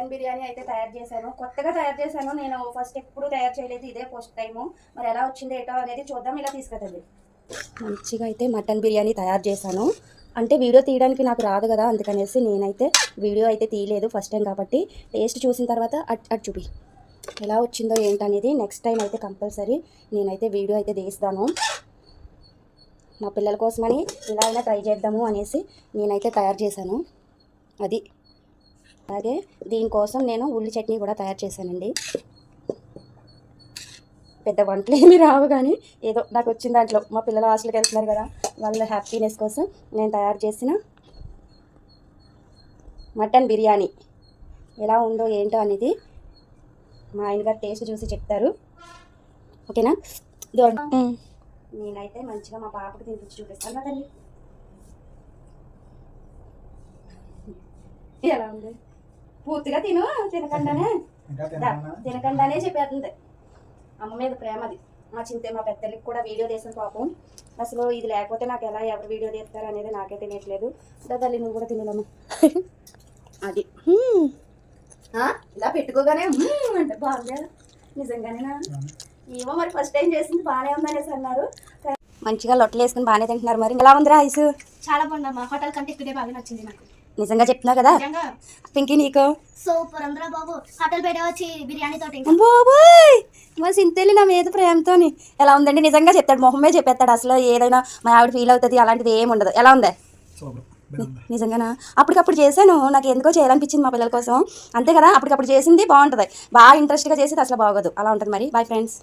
Mutton biryani అయితే తయారు చేశాను. కొత్తగా తయారు చేశాను. నేను ఫస్ట్ ఎప్పుడు తయారు చేయలేదు. ఇదే ఫస్ట్ టైము మరి ఎలా వచ్చింది ఏటో అనేది చూద్దాం. ఇలా తీసుకెళ్ళండి మంచిగా అయితే మటన్ బిర్యానీ తయారు చేశాను. అంటే వీడియో తీయడానికి నాకు రాదు కదా అందుకనేసి నేనైతే వీడియో అయితే తీయలేదు ఫస్ట్ టైం కాబట్టి. టేస్ట్ చూసిన తర్వాత అట్ అటు చూపి. ఎలా వచ్చిందో ఏంటనేది నెక్స్ట్ టైం అయితే కంపల్సరీ నేనైతే వీడియో అయితే తీస్తాను. మా పిల్లల కోసమని ఇలా అయినా ట్రై చేద్దాము అనేసి నేనైతే తయారు చేశాను. అది. అలాగే దీనికోసం నేను ఉల్లి చట్నీ కూడా తయారు చేశానండి. పెద్ద వంటలు ఏమి రావు కానీ ఏదో నాకు వచ్చిన దాంట్లో మా పిల్లలు హాస్టల్కి వెళ్తున్నారు కదా వాళ్ళ హ్యాపీనెస్ కోసం నేను తయారు చేసిన మటన్ బిర్యానీ. ఎలా ఉందో ఏంటో అనేది మా ఆయన గారు టేస్ట్ చూసి చెప్తారు. ఓకేనా? నేనైతే మంచిగా మా పాపకి తినిపించి చూపిస్తాను తల్లి ఎలా ఉంది? పూర్తిగా తిను తినకుండానే? తినకుండానే చెప్పేస్తుంది. అమ్మ మీద ప్రేమది మా చింతే మా పెద్దలకి కూడా వీడియో తీసిన పాపం. అసలు ఇది లేకపోతే నాకు ఎలా ఎవరు వీడియో తీస్తారు అనేది నాకే తెలియట్లేదు. దా తల్లి నువ్వు కూడా తినలేము అది. ఇలా పెట్టుకోగానే అంటే బాగుంది నిజంగానేనా? ఏమో మరి ఫస్ట్ టైం చేసింది బాగానే ఉందనేసి అన్నారు. మంచిగా లొట్టలు వేసుకుని బాగానే తింటున్నారు మరి. ఎలా ఉందిరా ఐస్? చాలా బాగుందమ్మా. హోటల్ కంటే ఇక్కడే బాగా నచ్చింది నాకు. నిజంగా చెప్తున్నావు కదా? పింకీ నీకు? సూపర్ అందరా బాబు. హోటల్ బయట వచ్చి బిర్యానీ తోటి బాబోయ్! సింతేలి నా మీద ప్రేమతోని ఎలా ఉందండి? నిజంగా చెప్తాడు మొహమే చెప్పేస్తాడు. అసలు ఏదైనా మా ఆవిడ ఫీల్ అవుతుంది అలాంటిది ఏమి ఉండదు. ఎలా ఉంది. నిజంగానా? అప్పటికప్పుడు చేశాను. నాకు ఎందుకో చేయాలనిపించింది మా పిల్లల కోసం. అంతే కదా? అప్పటికప్పుడు చేసింది బాగుంటుంది. బాగా ఇంట్రెస్ట్గా చేసేది అసలు బాగోదు. అలా ఉంటుంది మరి. Bye friends